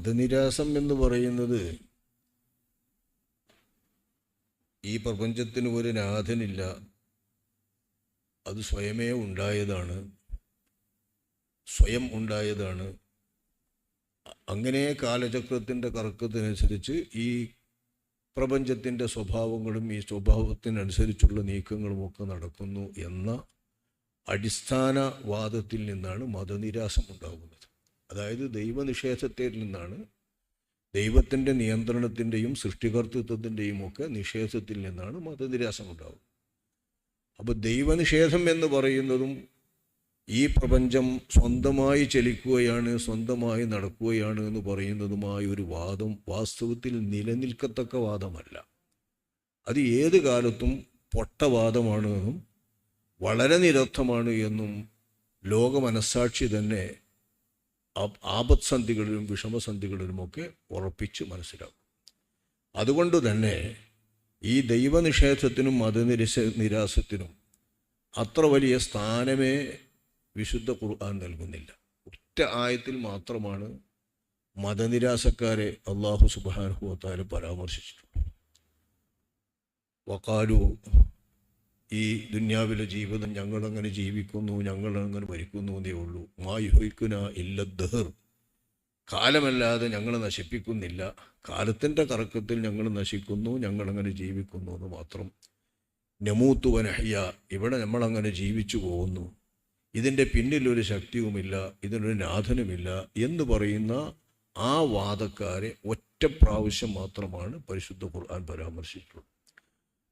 മതനിരാസം എന്ന് പറയുന്നത് ഈ പ്രപഞ്ചത്തിന് ഒരു നാഥനില്ല. അത് സ്വയമേ ഉണ്ടായതാണ്. സ്വയം ഉണ്ടായതാണ്. അങ്ങനെ കാലചക്രത്തിന്റെ കറക്കത്തിനനുസരിച്ച് ഈ പ്രപഞ്ചത്തിന്റെ സ്വഭാവങ്ങളും ഈ സ്വഭാവത്തിനനുസരിച്ചുള്ള നീക്കങ്ങളുമൊക്കെ നടക്കുന്നു എന്ന അടിസ്ഥാനവാദത്തിൽ നിന്നാണ് മതനിരാസം ഉണ്ടാകുന്നത്. അതായത് ദൈവനിഷേധത്തിൽ നിന്നാണ് ദൈവത്തിന്റെ നിയന്ത്രണത്തിന്റെയും സൃഷ്ടികർത്തൃത്വത്തിന്റെയും ഒക്കെ നിഷേധത്തിൽ നിന്നാണ് മതനിരാസം ഉണ്ടാകുന്നത് അപ്പോൾ ദൈവനിഷേധം എന്ന് പറയുന്നതും ഈ പ്രപഞ്ചം സ്വന്തമായി ചലിക്കുകയാണ് സ്വന്തമായി നടക്കുകയാണ് എന്ന് പറയുന്നതുമായ ഒരു വാദം വാസ്തവത്തിൽ നിലനിൽക്കത്തക്ക വാദമല്ല. അത് ഏത് കാലത്തും പൊട്ടവാദമാണ് എന്നും വളരെ നിരർത്ഥമാണ് എന്നും ലോകമനസാക്ഷി തന്നെ ആപത്സന്ധികളിലും വിഷമസന്ധികളിലുമൊക്കെ ഉറപ്പിച്ച് മനസ്സിലാക്കും അതുകൊണ്ട് തന്നെ ഈ ദൈവനിഷേധത്തിനും മതനിരസ നിരാസത്തിനും അത്ര വലിയ സ്ഥാനമേ വിശുദ്ധ ഖുർആൻ നൽകുന്നില്ല. ഒറ്റ ആയത്തിൽ മാത്രമാണ് മതനിരാസക്കാരെ അള്ളാഹു സുബാനുഭവത്താലും പരാമർശിച്ചിട്ടുള്ളത്. വക്കാലു ഈ ദുന്യാവിലെ ജീവിതം ഞങ്ങളങ്ങനെ ജീവിക്കുന്നു ഞങ്ങളങ്ങനെ മരിക്കുന്നു എന്നേ ഉള്ളൂ. മായുഹിക്കുന ഇല്ല ദഹർ. കാലമല്ലാതെ ഞങ്ങൾ നശിപ്പിക്കുന്നില്ല. കാലത്തിന്റെ കറക്കത്തിൽ ഞങ്ങൾ നശിക്കുന്നു ഞങ്ങളങ്ങനെ ജീവിക്കുന്നു എന്ന് മാത്രം. നമൂത്തു വനഹ്യ ഇവിടെ നമ്മളങ്ങനെ ജീവിച്ചു പോകുന്നു. ഇതിന്റെ പിന്നിലൊരു ശക്തിയുമില്ല ഇതിനൊരു നാഥനുമില്ല എന്ന് പറയുന്ന ആ വാദക്കാരെ ഒറ്റ പ്രാവശ്യം മാത്രമാണ് പരിശുദ്ധ ഖുർആൻ പരാമർശിച്ചിട്ടുള്ളത്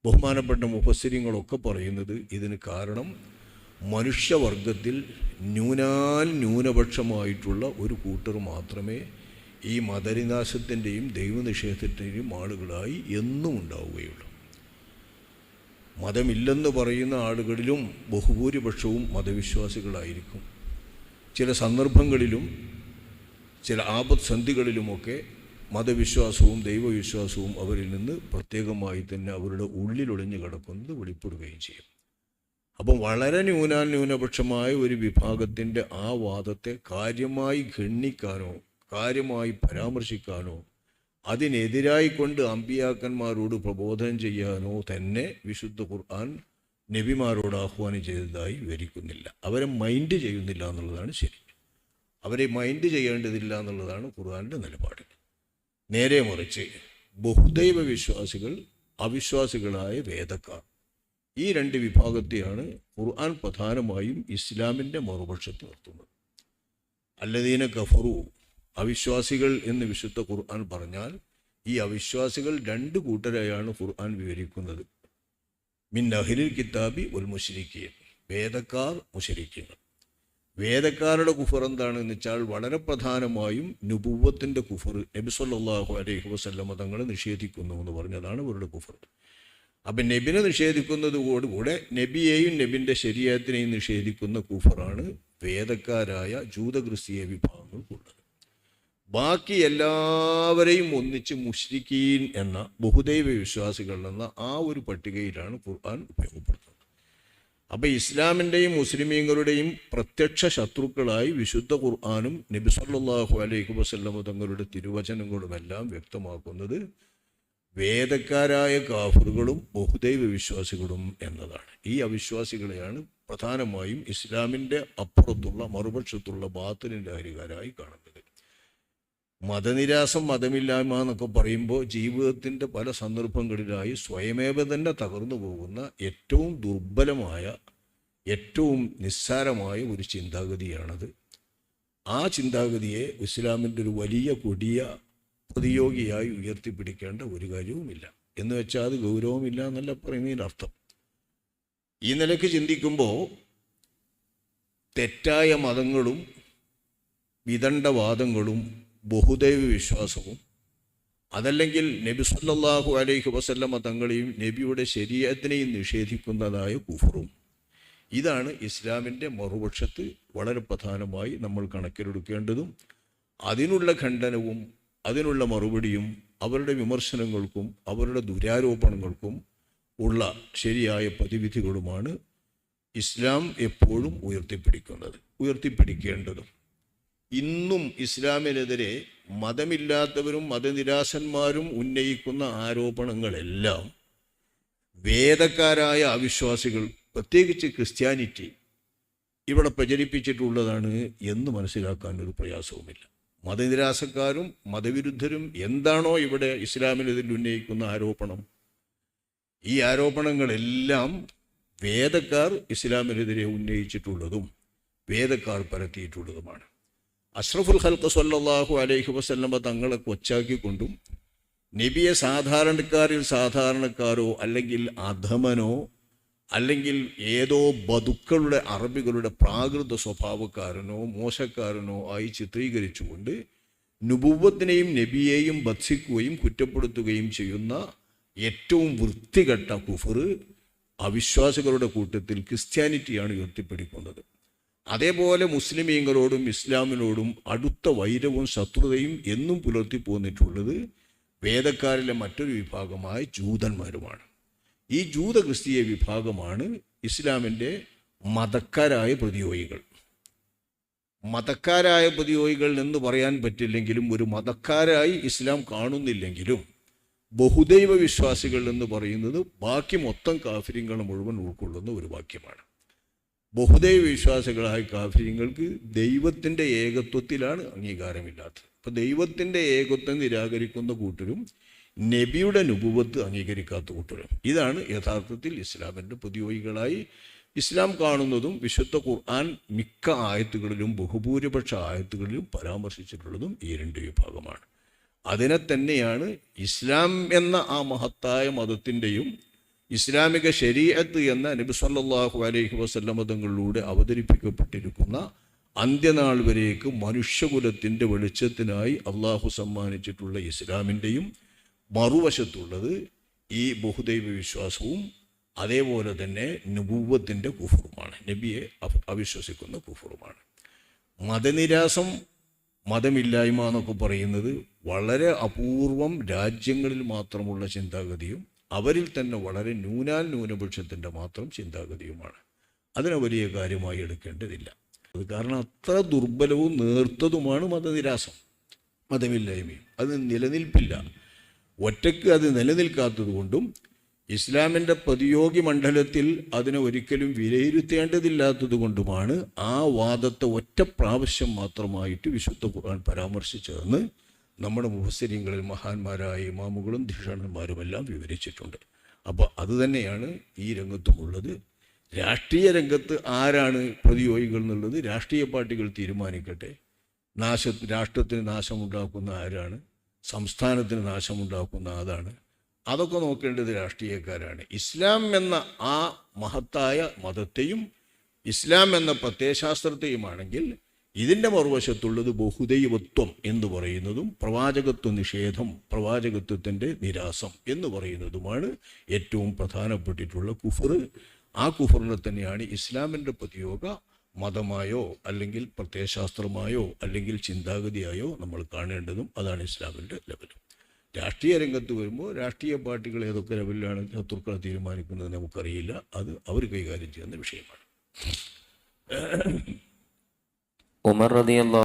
ബഹുമാനപ്പെട്ട മുഫസ്സിരിങ്ങളൊക്കെ പറയുന്നത് ഇതിന് കാരണം മനുഷ്യവർഗത്തിൽ ന്യൂനാൽ ന്യൂനപക്ഷമായിട്ടുള്ള ഒരു കൂട്ടർ മാത്രമേ ഈ മതനിനാശത്തിന്റെയും ദൈവനിഷേധത്തിന്റെയും ആളുകളായി എന്നും ഉണ്ടാവുകയുള്ളൂ. മതമില്ലെന്ന് പറയുന്ന ആളുകളിലും ബഹുഭൂരിപക്ഷവും മതവിശ്വാസികളായിരിക്കും. ചില സന്ദർഭങ്ങളിലും ചില ആപത്സന്ധികളിലുമൊക്കെ മതവിശ്വാസവും ദൈവവിശ്വാസവും അവരിൽ നിന്ന് പ്രത്യേകമായി തന്നെ അവരുടെ ഉള്ളിലൊളിഞ്ഞു കിടക്കുന്നത് വെളിപ്പെടുകയും ചെയ്യും. അപ്പം വളരെ ന്യൂനാൽ ന്യൂനപക്ഷമായ ഒരു വിഭാഗത്തിന്റെ ആ വാദത്തെ കാര്യമായി ഖണ്ണിക്കാനോ കാര്യമായി പരാമർശിക്കാനോ അതിനെതിരായി കൊണ്ട് അമ്പിയാക്കന്മാരോട് പ്രബോധനം ചെയ്യാനോ തന്നെ വിശുദ്ധ ഖുർആൻ നബിമാരോട് ആഹ്വാനം ചെയ്തതായി വിവരിക്കുന്നില്ല. അവരെ മൈൻഡ് ചെയ്യുന്നില്ല എന്നുള്ളതാണ് ശരി. അവരെ മൈൻഡ് ചെയ്യേണ്ടതില്ല എന്നുള്ളതാണ് ഖുർആാന്റെ നിലപാട്. നേരെ മറിച്ച് ബഹുദൈവ വിശ്വാസികൾ അവിശ്വാസികളായ വേദക്കാർ. ഈ രണ്ട് വിഭാഗത്തെയാണ് ഖുർആൻ പ്രധാനമായും ഇസ്ലാമിന്റെ മറുപക്ഷത്ത് നിർത്തുന്നത്. അല്ലദീന കഫറു അവിശ്വാസികൾ എന്ന് വിശുദ്ധ ഖുർആൻ പറഞ്ഞാൽ ഈ അവിശ്വാസികൾ രണ്ട് കൂട്ടരായാണ് ഖുർആൻ വിവരിക്കുന്നത്. മിൻ അഹിലിൽ കിതാബി ഉൽ മുഷരിക്കീൻ വേദക്കാർ മുഷരിക്കുകൾ വേദക്കാരുടെ കുഫർ എന്താണെന്ന് വെച്ചാൽ വളരെ പ്രധാനമായും നുപൂവത്തിന്റെ കുഫർ. നബി സല്ലല്ലാഹു അലൈഹി വസല്ലമ തങ്ങളെ നിഷേധിക്കുന്നു എന്ന് പറഞ്ഞതാണ് ഇവരുടെ കുഫർ. അപ്പം നബിനെ നിഷേധിക്കുന്നതോടുകൂടെ നബിയെയും നബിന്റെ ശരീരത്തിനെയും നിഷേധിക്കുന്ന കുഫറാണ് വേദക്കാരായ ജൂതക്രിസ്തീയ വിഭാഗങ്ങൾക്കുള്ളത്. ബാക്കി എല്ലാവരെയും ഒന്നിച്ച് മുഷ്രിക്കീൻ എന്ന ബഹുദൈവ വിശ്വാസികൾ എന്ന ആ ഒരു പട്ടികയിലാണ് ഖുർആൻ ഉപയോഗപ്പെടുത്തുന്നത്. അപ്പോൾ ഇസ്ലാമിന്റെയും മുസ്ലിമീങ്ങളുടെയും പ്രത്യക്ഷ ശത്രുക്കളായി വിശുദ്ധ ഖുർആാനും നബി സല്ലല്ലാഹു അലൈഹി വസല്ലമ തങ്ങളുടെ തിരുവചനങ്ങളുമെല്ലാം വ്യക്തമാക്കുന്നത് വേദക്കാരായ കാഫറുകളും ബഹുദൈവ വിശ്വാസികളും എന്നതാണ്. ഈ അവിശ്വാസികളെയാണ് പ്രധാനമായും ഇസ്ലാമിന്റെ അപ്പുറത്തുള്ള മറുപക്ഷത്തുള്ള ബാത്തിനിന്റെ ഹരികാരായി കാണുന്നത്. മതനിരാസം മതമില്ലായ്മ എന്നൊക്കെ പറയുമ്പോൾ ജീവിതത്തിന്റെ പല സന്ദർഭങ്ങളിലായി സ്വയമേവ തന്നെ തകർന്നു പോകുന്ന ഏറ്റവും ദുർബലമായ ഏറ്റവും നിസ്സാരമായ ഒരു ചിന്താഗതിയാണത്. ആ ചിന്താഗതിയെ ഇസ്ലാമിന്റെ ഒരു വലിയ കൊടിയ പ്രതിയോഗിയായി ഉയർത്തിപ്പിടിക്കേണ്ട ഒരു കാര്യവുമില്ല. എന്ന് വെച്ചാൽ അത് ഗൗരവമില്ല എന്നല്ല പറയുന്നതിനർത്ഥം ഈ നിലയ്ക്ക് ചിന്തിക്കുമ്പോൾ തെറ്റായ മതങ്ങളും വിദണ്ഡവാദങ്ങളും ബഹുദൈവ വിശ്വാസവും അതല്ലെങ്കിൽ നബി സല്ലാഹു അലൈഹി വസല്ലമ തങ്ങളെയും നബിയുടെ ശരീരത്തിനെയും നിഷേധിക്കുന്നതായ കുഫറും. ഇതാണ് ഇസ്ലാമിന്റെ മറുപക്ഷത്ത് വളരെ പ്രധാനമായി നമ്മൾ കണക്കിലെടുക്കേണ്ടതും അതിനുള്ള ഖണ്ഡനവും അതിനുള്ള മറുപടിയും അവരുടെ വിമർശനങ്ങൾക്കും അവരുടെ ദുരാരോപണങ്ങൾക്കും ഉള്ള ശരിയായ പ്രതിവിധികളുമാണ് ഇസ്ലാം എപ്പോഴും ഉയർത്തിപ്പിടിക്കുന്നത് ഉയർത്തിപ്പിടിക്കേണ്ടതും. ഇന്നും ഇസ്ലാമിനെതിരെ മതമില്ലാത്തവരും മതനിരാശന്മാരും ഉന്നയിക്കുന്ന ആരോപണങ്ങളെല്ലാം വേദക്കാരായ അവിശ്വാസികൾ പ്രത്യേകിച്ച് ക്രിസ്ത്യാനിറ്റി ഇവിടെ പ്രചരിപ്പിച്ചിട്ടുള്ളതാണ് എന്ന് മനസ്സിലാക്കാൻ ഒരു പ്രയാസവുമില്ല. മതനിരാസക്കാരും മതവിരുദ്ധരും എന്താണോ ഇവിടെ ഇസ്ലാമിനെതിരെ ഉന്നയിക്കുന്ന ആരോപണം. ഈ ആരോപണങ്ങളെല്ലാം വേദക്കാർ ഇസ്ലാമിനെതിരെ ഉന്നയിച്ചിട്ടുള്ളതും വേദക്കാർ പരത്തിയിട്ടുള്ളതുമാണ്. അഷ്റഫുൽ ഹൽക്ക് സല്ലല്ലാഹു അലൈഹി വസല്ലമ തങ്ങളെ കൊച്ചാക്കിക്കൊണ്ടും നബിയെ സാധാരണക്കാരിൽ സാധാരണക്കാരോ അല്ലെങ്കിൽ അധമനോ അല്ലെങ്കിൽ ഏതോ ബതുക്കളുടെ അറബികളുടെ പ്രാകൃത സ്വഭാവക്കാരനോ മോശക്കാരനോ ആയി ചിത്രീകരിച്ചുകൊണ്ട് നുബുവത്തിനെയും നബിയെയും ഭത്സിക്കുകയും കുറ്റപ്പെടുത്തുകയും ചെയ്യുന്ന ഏറ്റവും വൃത്തികെട്ട കുഫർ അവിശ്വാസികളുടെ കൂട്ടത്തിൽ ക്രിസ്ത്യാനിറ്റിയാണ് ഉയർത്തിപ്പിടിക്കുന്നത്. അതേപോലെ മുസ്ലിമീങ്ങളോടും ഇസ്ലാമിനോടും അടുത്ത വൈരവും ശത്രുതയും എന്നും പുലർത്തി പോന്നിട്ടുള്ളത് വേദക്കാരിലെ മറ്റൊരു വിഭാഗമായ ജൂതന്മാരുമാണ്. ഈ ജൂത ക്രിസ്തീയ വിഭാഗമാണ് ഇസ്ലാമിന്റെ മതക്കാരായ പ്രതിയോഗികൾ. മതക്കാരായ പ്രതിയോഗികൾ എന്ന് പറയാൻ പറ്റില്ലെങ്കിലും ഒരു മതക്കാരായി ഇസ്ലാം കാണുന്നില്ലെങ്കിലും ബഹുദൈവ വിശ്വാസികൾ എന്ന് പറയുന്നത് ബാക്കി മൊത്തം കാഫര്യങ്ങൾ മുഴുവൻ ഉൾക്കൊള്ളുന്ന ഒരു വാക്യമാണ്. ബഹുദൈവ വിശ്വാസികളായ കാഫര്യങ്ങൾക്ക് ദൈവത്തിന്റെ ഏകത്വത്തിലാണ് അംഗീകാരമില്ലാത്തത്. അപ്പോൾ ദൈവത്തിന്റെ ഏകത്വം നിരാകരിക്കുന്ന കൂട്ടരും നബിയുടെ നുപുവത്ത് അംഗീകരിക്കാത്ത കൂട്ടരും. ഇതാണ് യഥാർത്ഥത്തിൽ ഇസ്ലാമിന്റെ പൊതുയോഗികളായി ഇസ്ലാം കാണുന്നതും വിശുദ്ധ ഖുർആൻ മിക്ക ആയത്തുകളിലും ബഹുഭൂരിപക്ഷ ആയത്തുകളിലും പരാമർശിച്ചിട്ടുള്ളതും ഈ രണ്ട് വിഭാഗമാണ്. അതിനെ തന്നെയാണ് ഇസ്ലാം എന്ന ആ മഹത്തായ മതത്തിന്റെയും ഇസ്ലാമിക ശരീഅത്ത് എന്ന നബി സല്ലല്ലാഹു അലൈഹി വസല്ലമ തങ്ങളിലൂടെ അവതരിപ്പിക്കപ്പെട്ടിരിക്കുന്ന അന്ത്യനാൾ വരേക്ക് മനുഷ്യകുലത്തിന്റെ വെളിച്ചത്തിനായി അള്ളാഹു സമ്മാനിച്ചിട്ടുള്ള ഇസ്ലാമിന്റെയും മറുവശത്തുള്ളത് ഈ ബഹുദൈവ വിശ്വാസവും അതേപോലെ തന്നെ നുബൂവത്തിന്റെ കുഫറുമാണ്. നബിയെ അവ- അവിശ്വസിക്കുന്ന കുഫറുമാണ്. മതനിരാസം മതമില്ലായ്മ എന്നൊക്കെ പറയുന്നത് വളരെ അപൂർവം രാജ്യങ്ങളിൽ മാത്രമുള്ള ചിന്താഗതിയും അവരിൽ തന്നെ വളരെ ന്യൂനാൽ ന്യൂനപക്ഷത്തിന്റെ മാത്രം ചിന്താഗതിയുമാണ്. അതിനെ വലിയ കാര്യമായി എടുക്കേണ്ടതില്ല. അത് കാരണം അത്ര ദുർബലവും നേർത്തതുമാണ് മതനിരാസം മതമില്ലായ്മയും. അത് നിലനിൽപ്പില്ല. ഒറ്റയ്ക്ക് അത് നിലനിൽക്കാത്തതുകൊണ്ടും ഇസ്ലാമിന്റെ പ്രതിയോഗി മണ്ഡലത്തിൽ അതിനെ ഒരിക്കലും വിലയിരുത്തേണ്ടതില്ലാത്തത് കൊണ്ടുമാണ് ആ വാദത്തെ ഒറ്റ പ്രാവശ്യം മാത്രമായിട്ട് വിശുദ്ധ ഖുർആൻ പരാമർശിച്ചതെന്ന് നമ്മുടെ മുഹസ്സരിങ്ങളിൽ മഹാന്മാരായ ഇമാമുകളും ധിഷണന്മാരുമെല്ലാം വിവരിച്ചിട്ടുണ്ട്. അപ്പോൾ അതുതന്നെയാണ് ഈ രംഗത്തുമുള്ളത്. രാഷ്ട്രീയ രംഗത്ത് ആരാണ് പ്രതിയോഗികൾ എന്നുള്ളത് രാഷ്ട്രീയ പാർട്ടികൾ തീരുമാനിക്കട്ടെ. നാശ രാഷ്ട്രത്തിന് നാശമുണ്ടാക്കുന്ന ആരാണ്? സംസ്ഥാനത്തിന് നാശമുണ്ടാക്കുന്ന അതാണ് അതൊക്കെ നോക്കേണ്ടത് രാഷ്ട്രീയക്കാരാണ്. ഇസ്ലാം എന്ന ആ മഹത്തായ മതത്തെയും ഇസ്ലാം എന്ന പ്രത്യയശാസ്ത്രത്തെയുമാണെങ്കിൽ ഇതിന്റെ മറുവശത്തുള്ളത് ബഹുദൈവത്വം എന്ന് പറയുന്നതും പ്രവാചകത്വ നിഷേധം പ്രവാചകത്വത്തിന്റെ നിരാസം എന്ന് പറയുന്നതുമാണ് ഏറ്റവും പ്രധാനപ്പെട്ടിട്ടുള്ള കുഫർ. ആ കുഫറിനെ തന്നെയാണ് ഇസ്ലാമിന്റെ പ്രതിയോഗ മതമായോ അല്ലെങ്കിൽ പ്രത്യയശാസ്ത്രമായോ അല്ലെങ്കിൽ ചിന്താഗതിയായോ നമ്മൾ കാണേണ്ടതും അതാണ് ഇസ്ലാമിന്റെ ലെവലും. രാഷ്ട്രീയ രംഗത്ത് വരുമ്പോൾ രാഷ്ട്രീയ പാർട്ടികൾ ഏതൊക്കെ ലെവലിലാണ് ശത്രുക്കൾ തീരുമാനിക്കുന്നത് നമുക്കറിയില്ല. അത് അവർ കൈകാര്യം ചെയ്യുന്ന വിഷയമാണ്. ഉമർ റളിയല്ലാഹു